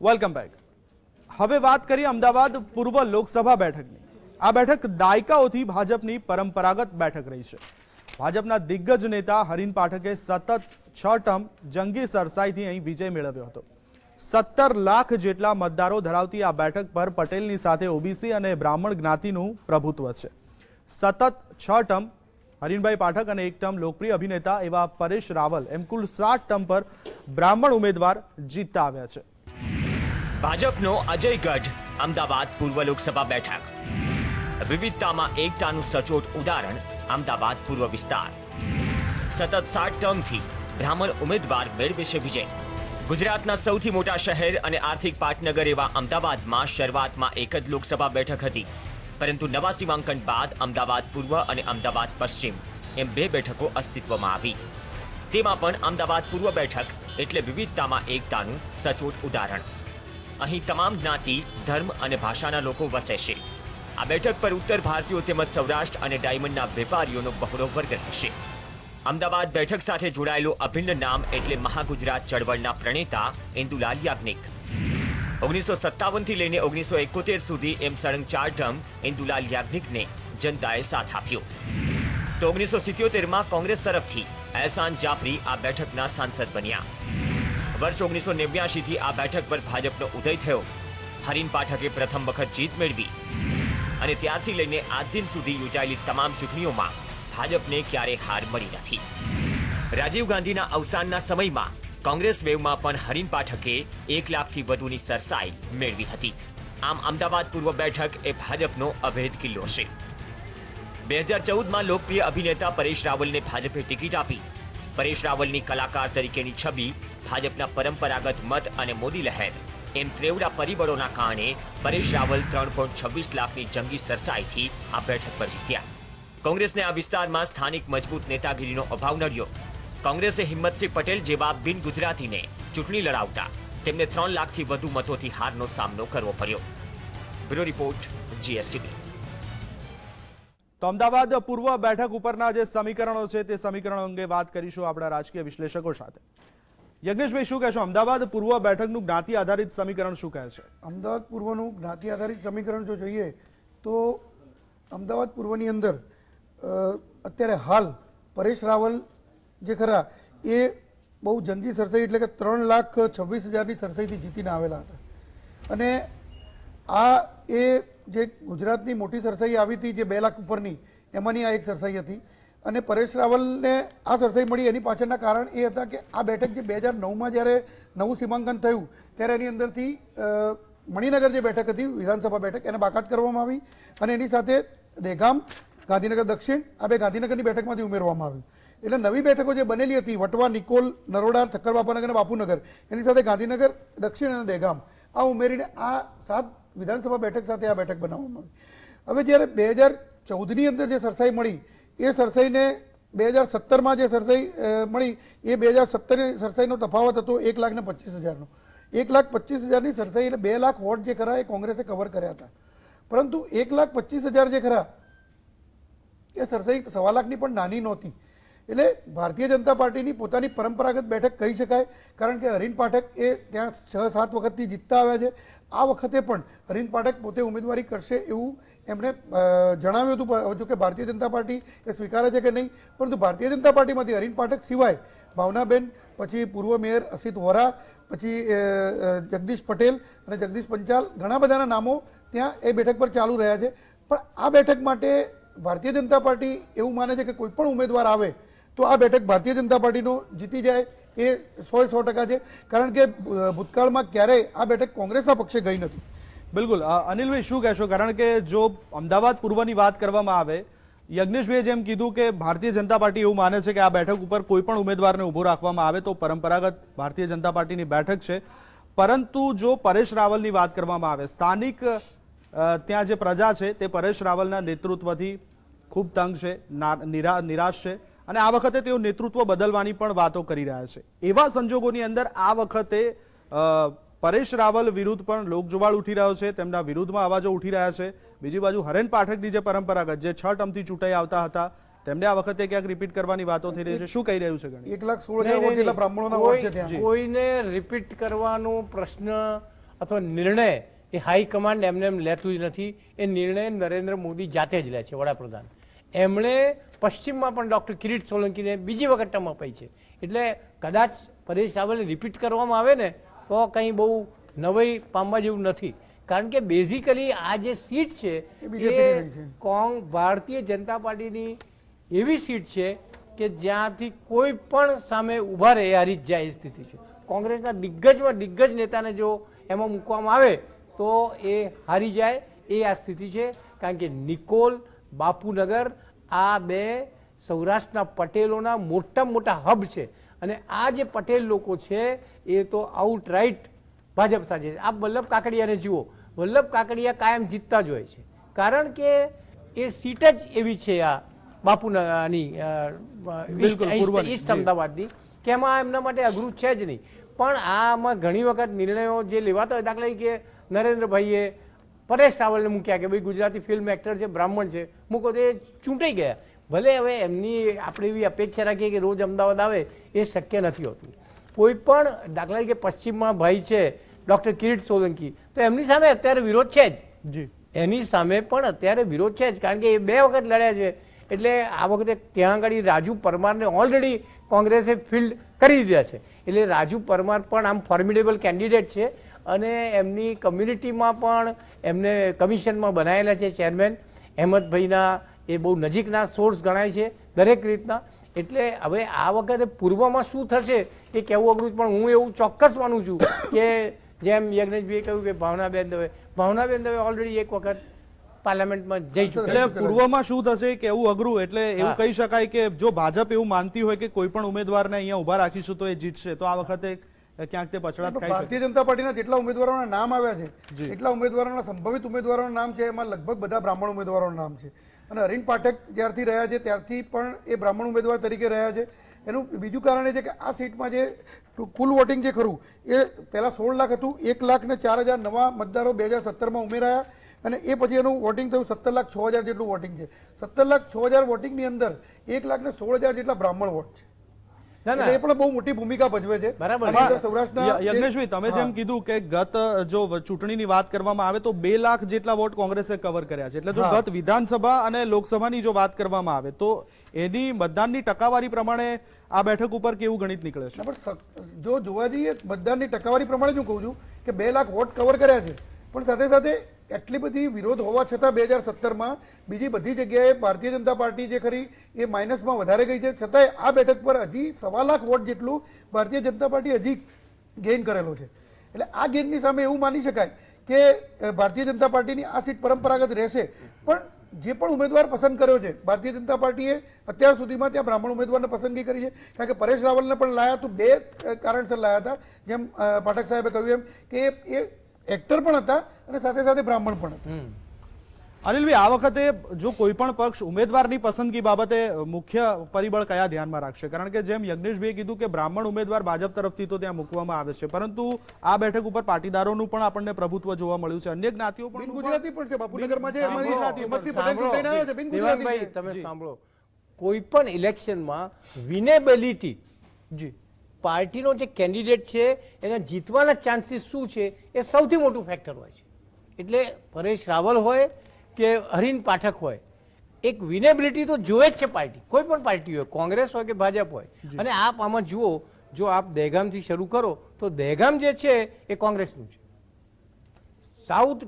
Welcome back હવે વાત કરીએ અમદાવાદ પૂર્વ લોકસભા બેઠકની. આ બેઠક દાયકાઓથી ભાજપની પરંપરાગત બેઠક રહી છે. ભાજપના દિગ્ગજ નેતા હરીન પાઠકે સતત છ ટર્મ જંગી સરસાઈથી અહીં વિજય મેળવ્યો હતો. સત્તર લાખ જેટલા મતદારો ધરાવતી આ બેઠક પર પટેલની સાથે ઓબીસી અને બ્રાહ્મણ જ્ઞાતિનું પ્રભુત્વ છે. સતત છ ટર્મ હરીનભાઈ પાઠક અને એક ટર્મ લોકપ્રિય અભિનેતા એવા પરેશ રાવલ એમ કુલ સાત ટર્મ પર બ્રાહ્મણ ઉમેદવાર જીતતા આવ્યા છે. ભાજપનો અજયગઢ, અમદાવાદ પૂર્વ લોકસભા બેઠક. વિવિધતામાં એકતાનું સચોટ ઉદાહરણ, અમદાવાદ પૂર્વ વિસ્તાર. સતત સાત ટર્મથી બ્રાહ્મણ ઉમેદવાર મેળવે છે વિજય. ગુજરાતના સૌથી મોટા શહેર અને આર્થિક પાટનગર એવા અમદાવાદમાં શરૂઆતમાં એક જ લોકસભા બેઠક હતી. પરંતુ નવા સીમાંકન બાદ અમદાવાદ પૂર્વ અને અમદાવાદ પશ્ચિમ એમ બે બેઠકો અસ્તિત્વમાં આવી. તેમાં પણ અમદાવાદ પૂર્વ બેઠક એટલે વિવિધતામાં એકતાનું સચોટ ઉદાહરણ. અહીં તમામ જ્ઞાતિ, ધર્મ અને ભાષાના લોકો વસે છે. આ બેઠક પર ઉત્તર ભારતીયો તેમજ સૌરાષ્ટ્ર અને ડાયમંડના વેપારીઓનો બહોળો વર્ગ રહેશે. અમદાવાદ બેઠક સાથે જોડાયેલું અભિન્ન નામ એટલે મહાગુજરાત ચળવળના પ્રણેતા ઇન્દુલાલ યાજ્ઞિક. ઓગણીસો સત્તાવનથી લઈને ઓગણીસો એકોતેર સુધી એમ સળંગ ચાર ઇન્દુલાલ યાજ્ઞિકને જનતાએ સાથ આપ્યો. તો ઓગણીસો સિત્યોતેરમાં કોંગ્રેસ તરફથી એહસાન જાફરી આ બેઠકના સાંસદ બન્યા. વર્ષ ઓગણીસો નેવ્યાશીથી આ બેઠક પર ભાજપનો ઉદય થયો. હરીન પાઠકે પ્રથમ વખત જીત મેળવી અને ત્યારથી લઈને આજ દિન સુધી યોજાયેલી તમામ ચૂંટણીઓમાં ભાજપને ક્યારે હાર મળી નથી. રાજીવ ગાંધીના અવસાનના સમયમાં કોંગ્રેસ વેવમાં પણ હરીન પાઠકે એક લાખથી વધુની સરસાઈ મેળવી હતી. આમ અમદાવાદ પૂર્વ બેઠક એ ભાજપનો અભેદ કિલ્લો છે. બે હજાર ચૌદમાં લોકપ્રિય અભિનેતા પરેશ રાવલને ભાજપે ટિકિટ આપી. પરેશ રાવલની કલાકાર તરીકેની છબી ભાજપના પરંપરાગત મત અને મોદી લહેર. એમ ત્રેવડા પરિબળોના કારણે પરેશ રાવલ ત્રણ પોઈન્ટ છવ્વીસ લાખની જંગી સરસાઈથી આ બેઠક પર જીત્યા. કોંગ્રેસને આ વિસ્તારમાં સ્થાનિક મજબૂત નેતાગીરીનો અભાવ નડ્યો. કોંગ્રેસે હિંમતસિંહ પટેલ જેવા બિન ગુજરાતીને ચૂંટણી લડાવતા તેમને ત્રણ લાખથી વધુ મતોથી હારનો સામનો કરવો પડ્યો. Bureau report, GSTV. તો અમદાવાદ પૂર્વ બેઠક ઉપરના જે સમીકરણો છે તે સમીકરણો અંગે વાત કરીશું આપણા રાજકીય વિશ્લેષકો સાથે. યજ્ઞેશભાઈ, શું કહેશો? અમદાવાદ પૂર્વ બેઠકનું જ્ઞાતિ આધારિત સમીકરણ શું કહે છે? અમદાવાદ પૂર્વનું જ્ઞાતિ આધારિત સમીકરણ જો જોઈએ, તો અમદાવાદ પૂર્વની અંદર અત્યારે હાલ પરેશ રાવલ જે ખરા, એ બહુ જંગી સરસાઈ એટલે કે ત્રણ લાખ છવ્વીસ હજારની સરસાઈથી જીતીને આવેલા હતા. અને આ એ જે ગુજરાતની મોટી સરસાઈ આવી હતી, જે બે લાખ ઉપરની, એમાંની આ એક સરસાઈ હતી. અને પરેશ રાવલને આ સરસાઈ મળી એની પાછળના કારણ એ હતા કે આ બેઠક જે બે હજાર નવમાં જ્યારે નવું સીમાંકન થયું, ત્યારે એની અંદરથી મણિનગર જે બેઠક હતી, વિધાનસભા બેઠક, એને બાકાત કરવામાં આવી અને એની સાથે દહેગામ ગાંધીનગર દક્ષિણ, આ બે ગાંધીનગરની બેઠકમાંથી ઉમેરવામાં આવ્યું. એટલે નવી બેઠકો જે બનેલી હતી, વટવા, નિકોલ, નરોડા, ઠક્કરબાપાનગર અને બાપુનગર, એની સાથે ગાંધીનગર, દક્ષિણ અને દહેગામ આ ઉમેરીને આ સાત વિધાનસભા બેઠક સાથે આ બેઠક બનાવવામાં આવી. હવે જ્યારે બે હજાર ચૌદની અંદર જે સરસાઈ મળી એ સરસાઈને બે હજાર સત્તરમાં જે સરસાઈ મળી, એ બે હજાર સત્તરની સરસાઈનો તફાવત હતો એક લાખ ને પચીસ હજારનો. એક લાખ પચીસ હજારની સરસાઈ એટલે બે લાખ વોટ જે ખરા એ કોંગ્રેસે કવર કર્યા હતા. પરંતુ એક લાખ પચીસ હજાર જે ખરા, એ સરસાઈ સવા લાખની પણ નાની નહોતી. એટલે ભારતીય જનતા પાર્ટીની પોતાની પરંપરાગત બેઠક કહી શકાય, કારણ કે હરીન પાઠક એ ત્યાં છ, સાત વખતથી જીતતા આવ્યા છે. આ વખતે પણ હરીન પાઠક પોતે ઉમેદવારી કરશે એવું એમણે જણાવ્યું હતું. પણ જો કે ભારતીય જનતા પાર્ટી એ સ્વીકારે છે કે નહીં, પરંતુ ભારતીય જનતા પાર્ટીમાંથી હરીન પાઠક સિવાય ભાવનાબેન, પછી પૂર્વ મેયર અસિત વોરા, પછી જગદીશ પટેલ અને જગદીશ પંચાલ ઘણા બધાના નામો ત્યાં એ બેઠક પર ચાલુ રહ્યા છે. પણ આ બેઠક માટે ભારતીય જનતા પાર્ટી એવું માને છે કે કોઈ પણ ઉમેદવાર આવે તો આ બેઠક ભારતીય જનતા પાર્ટીનો જીતી જાય એ સો સો ટકા છે. કારણ કે ભૂતકાળમાં ક્યારેય આ બેઠક કોંગ્રેસના પક્ષે ગઈ નથી. બિલકુલ. અનિલભાઈ, શું કહેશો? કારણ કે જો અમદાવાદ પૂર્વની વાત કરવામાં આવે, યજ્ઞેશભાઈએ જેમ કીધું કે ભારતીય જનતા પાર્ટી એવું માને છે કે આ બેઠક ઉપર કોઈ પણ ઉમેદવારને ઊભો રાખવામાં આવે, તો પરંપરાગત ભારતીય જનતા પાર્ટીની બેઠક છે. પરંતુ જો પરેશ રાવલની વાત કરવામાં આવે, સ્થાનિક ત્યાં જે પ્રજા છે તે પરેશ રાવલના નેતૃત્વથી ખૂબ તંગ છે નિરાશ છે. અને આ વખતે તેઓ નેતૃત્વ બદલવાની પણ વાતો કરી રહ્યા છે. એવા સંજોગોની અંદર આ વખતે પરેશ રાવલ વિરુદ્ધ પણ લોકજોવાળ ઉઠી રહ્યો છે. તેમના વિરુદ્ધમાં અવાજો ઉઠી રહ્યા છે. બીજી બાજુ હરેન પાઠકની જે પરંપરાગત જે છ ટર્મથી ચૂંટાઈ આવતા હતા તેમને આ વખતે ક્યાંક રિપીટ કરવાની વાતો થઈ રહી છે. શું કહી રહ્યું છે એક લાખ સોળ હજાર જેટલા બ્રાહ્મણોના વોટ છે ત્યાં. કોઈને રિપીટ કરવાનો પ્રશ્ન અથવા નિર્ણય એ હાઈકમાન્ડ એમને એમ લેતું જ નથી. એ નિર્ણય નરેન્દ્ર મોદી જાતે જ લે છે વડાપ્રધાન. એમણે પશ્ચિમમાં પણ ડૉક્ટર કિરીટ સોલંકીને બીજી વખત ટર્મ અપાઈ છે. એટલે કદાચ પરેશ રાવલને રિપીટ કરવામાં આવે ને તો કંઈ બહુ નવાઈ પામવા જેવું નથી. કારણ કે બેઝિકલી આ જે સીટ છે એ કોંગ ભારતીય જનતા પાર્ટીની એવી સીટ છે કે જ્યાંથી કોઈ પણ સામે ઊભા રહે હારી જ જાય એ સ્થિતિ છે. કોંગ્રેસના દિગ્ગજમાં દિગ્ગજ નેતાને જો એમાં મૂકવામાં આવે તો એ હારી જાય એ આ સ્થિતિ છે. કારણ કે નિકોલ બાપુનગર આ બે સૌરાષ્ટ્રના પટેલોના મોટામાં મોટા હબ છે. અને આ જે પટેલ લોકો છે એ તો આઉટ રાઈટ ભાજપ સાથે છે. આપ વલ્લભ કાકડિયાને જુઓ. વલ્લભ કાકડિયા કાયમ જીતતા જ હોય છે. કારણ કે એ સીટ જ એવી છે આ બાપુનાની ઈસ્ટ અમદાવાદની કે એમાં એમના માટે અઘરું છે જ નહીં. પણ આમાં ઘણી વખત નિર્ણયો જે લેવાતા હોય દાખલા તરીકે નરેન્દ્રભાઈએ પરેશ રાવલને મૂક્યા કે ભાઈ ગુજરાતી ફિલ્મ એક્ટર છે બ્રાહ્મણ છે મૂકો તો એ ચૂંટાઈ ગયા. ભલે હવે એમની આપણે એવી અપેક્ષા રાખીએ કે રોજ અમદાવાદ આવે એ શક્ય નથી હોતું. કોઈ પણ દાખલા તરીકે પશ્ચિમમાં ભાઈ છે ડૉક્ટર કિરીટ સોલંકી તો એમની સામે અત્યારે વિરોધ છે જ. જી. એની સામે પણ અત્યારે વિરોધ છે જ કારણ કે એ બે વખત લડ્યા છે. એટલે આ વખતે ત્યાં આગળ રાજુ પરમારને ઓલરેડી કોંગ્રેસે ફિલ્ડ કરી દીધા છે. એટલે રાજુ પરમાર પણ આમ ફોર્મિડેબલ કેન્ડિડેટ છે. અને એમની કમ્યુનિટીમાં પણ એમને કમિશનમાં બનાવેલા છે ચેરમેન અહેમદભાઈના એ બહુ નજીકના સોર્સ ગણાય છે દરેક રીતના. એટલે હવે આ વખતે પૂર્વમાં શું થશે એ કહેવું અઘરું પણ હું એવું ચોક્કસ માનું છું કે જેમ યજ્ઞેશભાઈએ કહ્યું કે ભાવનાબેન દવે. ભાવનાબેન દવે ઓલરેડી એક વખત પાર્લામેન્ટમાં જઈ ચૂક્યા એટલે પૂર્વમાં શું થશે કે એવું અઘરું એટલે એવું કહી શકાય કે જો ભાજપ એવું માનતી હોય કે કોઈ પણ ઉમેદવારને અહીંયા ઊભા રાખીશું તો એ જીતશે. તો આ વખતે ક્યાંક તે પછડાટ ભારતીય જનતા પાર્ટીના જેટલા ઉમેદવારોના નામ આવ્યા છે એટલા ઉમેદવારોના સંભવિત ઉમેદવારોના નામ છે એમાં લગભગ બધા બ્રાહ્મણ ઉમેદવારોના નામ છે. અને અરવિંદ પાઠક જ્યારથી રહ્યા છે ત્યારથી પણ એ બ્રાહ્મણ ઉમેદવાર તરીકે રહ્યા છે. એનું બીજું કારણ એ છે કે આ સીટમાં જે કુલ વોટિંગ જે ખરું એ પહેલાં સોળ લાખ હતું એક લાખ ને ચાર હજાર નવા મતદારો બે હજાર સત્તરમાં ઉમેરાયા અને એ પછી એનું વોટિંગ થયું સત્તર લાખ છ હજાર જેટલું વોટિંગ છે. સત્તર લાખ છ હજાર વોટિંગની અંદર એક લાખ ને સોળ હજાર જેટલા બ્રાહ્મણ વોટ છે. એ ના. પણ બહુ મોટી ભૂમિકા ભજવે છે. બરાબર. યજ્ઞેશભાઈ તમે જેમ કીધું કે ગત જો ચૂંટણીની વાત કરવામાં આવે તો બે લાખ જેટલા વોટ કોંગ્રેસે કવર કર્યા છે. એટલે જો ગત વિધાનસભા અને લોકસભાની જો વાત કરવામાં આવે તો એની મતદાનની ટકાવારી પ્રમાણે આ બેઠક ઉપર કેવું ગણિત નીકળે છે? પણ જો જોવા જઈએ મતદાનની ટકાવારી પ્રમાણે જ હું કહું છું કે બે લાખ વોટ કવર કર્યા છે. પણ સાથે સાથે એટલી બધી વિરોધ હોવા છતાં બે હજાર સત્તરમાં બીજી બધી જગ્યાએ ભારતીય જનતા પાર્ટી જે ખરી એ માઇનસમાં વધારે ગઈ છે. છતાંય આ બેઠક પર હજી સવા લાખ વોટ જેટલું ભારતીય જનતા પાર્ટી હજી ગેઇન કરેલો છે. એટલે આ ગેઇનની સામે એવું માની શકાય કે ભારતીય જનતા પાર્ટીની આ સીટ પરંપરાગત રહેશે. પણ જે પણ ઉમેદવાર પસંદ કર્યો છે, ભારતીય જનતા પાર્ટીએ અત્યાર સુધીમાં ત્યાં બ્રાહ્મણ ઉમેદવારને પસંદગી કરી છે. કારણ કે પરેશ રાવલને પણ લાયા તો બે કારણસર લાયા હતા. જેમ પાઠક સાહેબે કહ્યું એમ કે એ- એ એક્ટર પણ હતા અને સાથે સાથે બ્રાહ્મણ પણ હતા. અનિલભાઈ આ વખતે જો કોઈ પણ પક્ષ ઉમેદવારની પસંદગી બાબતે મુખ્ય પરિબળ કયા ધ્યાનમાં રાખશે? કારણ કે જેમ યજ્ઞેશભાઈએ કીધું કે બ્રાહ્મણ ઉમેદવાર ભાજપ તરફથી તો ત્યાં મૂકવામાં આવે છે પરંતુ આ બેઠક ઉપર પાટીદારોનું પણ આપણને પ્રભુત્વ જોવા મળ્યું છે. અન્ય જ્ઞાતિઓ પણ ગુજરાતી પણ છે બાપુનગરમાં છે. તમે સાંભળો. કોઈ પણ ઇલેક્શનમાં વિનેબિલિટી જી. પાર્ટીનો જે કેન્ડિડેટ છે એના જીતવાના ચાન્સીસ શું છે એ સૌથી મોટું ફેક્ટર હોય છે. એટલે પરેશ રાવલ હોય કે હરીન પાઠક હોય એક વિનેબિલિટી તો જોવે જ છે પાર્ટી કોઈ પણ પાર્ટી હોય કોંગ્રેસ હોય કે ભાજપ હોય. અને આપ આમાં જુઓ જો આપ દહેગામથી શરૂ કરો તો દહેગામ જે છે એ કોંગ્રેસનું છે. સાઉથ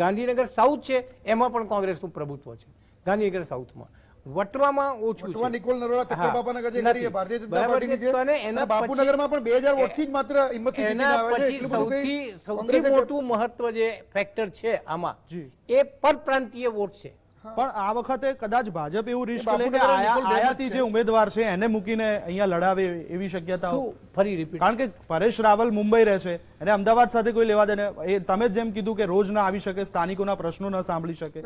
ગાંધીનગર સાઉથ છે એમાં પણ કોંગ્રેસનું પ્રભુત્વ છે. ગાંધીનગર સાઉથમાં. વટવામાં ઓછું છે નિકોલ નરોડા હા, ચક્કરબાપાનગર જે કરી ભારતીય જનતા પાર્ટીની છે. અને એના બાપુનગરમાં પણ બે હજાર પછી- વોટથી જ માત્ર હિંમત એના આવ્યા છે. એટલું સૌથી સૌથી મોટું મહત્વ જે ફેક્ટર છે આમાં એ એ પરપ્રાંતીય વોટ છે પણ આ વખતે કદાચ ભાજપ એવું રિસ્ક લે કે આયાતી જે ઉમેદવાર છે એને મૂકીને અહીંયા લડાવે એવી શક્યતા ફરી રિપીટ કારણ કે પરેશ રાવલ મુંબઈ રહે છે અને અમદાવાદ સાથે કોઈ લેવા દેને એ તમે જેમ કીધું કે રોજ ના આવી શકે સ્થાનિકોના પ્રશ્નો ન સાંભળી શકે.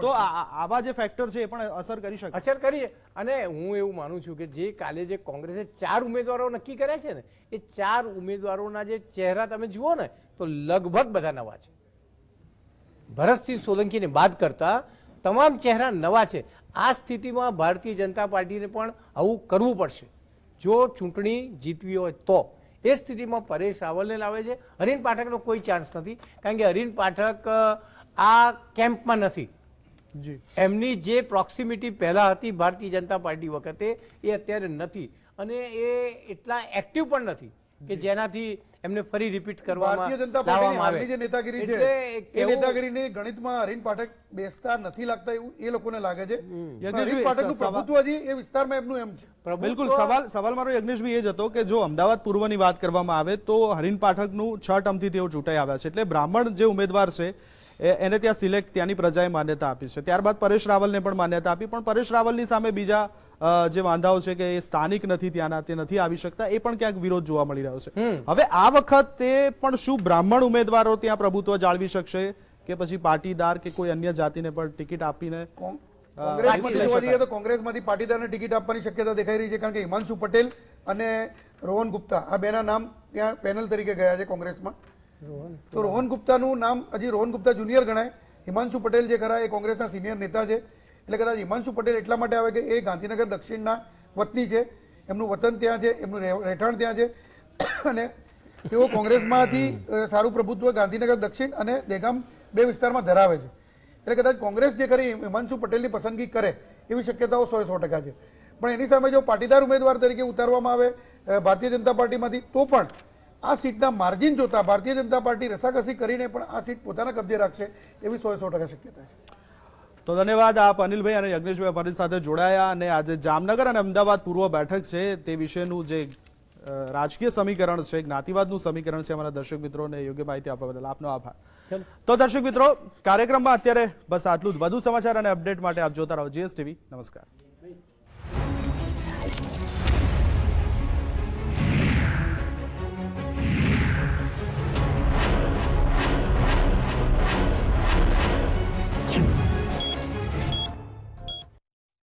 તો આવા જે ફેક્ટર છે એ પણ અસર કરી શકે. અસર કરીએ. અને હું એવું માનું છું કે જે કાલે જે કોંગ્રેસે ચાર ઉમેદવારો નક્કી કર્યા છે ને એ ચાર ઉમેદવારોના જે ચહેરા તમે જુઓ ને તો લગભગ બધા નવા છે. ભરતસિંહ સોલંકીને બાદ કરતા તમામ ચહેરા નવા છે. આ સ્થિતિમાં ભારતીય જનતા પાર્ટીને પણ આવું કરવું પડશે. જો ચૂંટણી જીતવી હોય તો. એ સ્થિતિમાં પરેશ રાવલને લાવે છે. હરીન પાઠકનો કોઈ ચાન્સ નથી. કારણ કે હરીન પાઠક આ કેમ્પમાં નથી. જી. એમની જે પ્રોક્સિમિટી પહેલાં હતી ભારતીય જનતા પાર્ટી વખતે એ અત્યારે નથી. અને એ એટલા એક્ટિવ પણ નથી. કે જેનાથી એમને ફરી રિપીટ કરવામાં ભારતીય જનતા પાર્ટીની લાવવામાં આવે. હાલની જે નેતાગીરી છે એ કેવું- ગણિતમાં હરીન પાઠક બેસતા નથી લાગતા એવું એ લોકોને લાગે છે. હરીન પાઠકનું પ્રભુત્વ હજી એ વિસ્તારમાં એમનું એમ છે. બિલકુલ સવાલ સવાલ મારો યજ્ઞેશભાઈ એ જ હતો કે જો અમદાવાદ પૂર્વની વાત કરવામાં આવે તો હરીન પાઠકનું છ ટર્મથી તેઓ ચૂંટાઈ આવ્યા છે. એટલે બ્રાહ્મણ જે ઉમેદવાર છે એને ત્યાં સિલેક્ટ ત્યાંની પ્રજાએ માન્યતા આપી છે. ત્યારબાદ પરેશ રાવલને પણ માન્યતા આપી પણ પરેશ રાવલની સામે બીજા જે વાંધાઓ છે કે એ સ્થાનિક નથી ત્યાંના તે નથી આવી શકતા એ પણ ક્યાંક વિરોધ જોવા મળી રહ્યો છે. હવે આ વખતે પણ શું બ્રાહ્મણ ઉમેદવારો ત્યાં પ્રભુત્વ જાળવી શકશે કે પછી પાટીદાર કે કોઈ અન્ય જાતિને પણ ટિકિટ આપીને કોંગ્રેસમાંથી જોવા જઈએ તો કોંગ્રેસમાંથી પાટીદારને ટિકિટ આપવાની શક્યતા દેખાઈ રહી છે કારણ કે હિમાંશુ પટેલ અને રોહન ગુપ્તા આ બેના નામ ત્યાં પેનલ તરીકે ગયા છે કોંગ્રેસમાં. તો રોહન ગુપ્તાનું નામ હજી રોહન ગુપ્તા જુનિયર ગણાય. હિમાંશુ પટેલ જે ખરા એ કોંગ્રેસના સિનિયર નેતા છે. એટલે કદાચ હિમાંશુ પટેલ એટલા માટે આવે કે એ ગાંધીનગર દક્ષિણના વતની છે. એમનું વતન ત્યાં છે, એમનું રહે- રહેઠાણ ત્યાં છે. અને તેઓ કોંગ્રેસમાંથી સારું પ્રભુત્વ ગાંધીનગર દક્ષિણ અને દેગામ બે વિસ્તારમાં ધરાવે છે. એટલે કદાચ કોંગ્રેસ જે કરી હિમાંશુ પટેલની પસંદગી કરે એવી શક્યતાઓ સો સો ટકા છે. પણ એની સામે જો પાટીદાર ઉમેદવાર તરીકે ઉતારવામાં આવે ભારતીય જનતા પાર્ટીમાંથી, તો પણ આ સીટના માર્જિન જોતા ભારતીય જનતા પાર્ટી રસાકસી કરીને પણ આ સીટ પોતાના કબજે રાખશે એવી સો સો ટકા શક્યતા છે. તો ધન્યવાદ આપ અનિલભાઈ અને યજ્ઞેશભાઈ અમારી સાથે જોડાયા અને આજે જામનગર અને અમદાવાદ પૂર્વ બેઠક છે તે વિશેનું જે રાજકીય સમીકરણ છે જ્ઞાતિવાદનું સમીકરણ છે અમારા દર્શક મિત્રોને યોગ્ય માહિતી આપવા બદલ આપનો આભાર. તો દર્શક મિત્રો કાર્યક્રમમાં અત્યારે બસ આટલું જ. વધુ સમાચાર અને અપડેટ માટે આપ જોતા રહો જીએસટીવી. નમસ્કાર.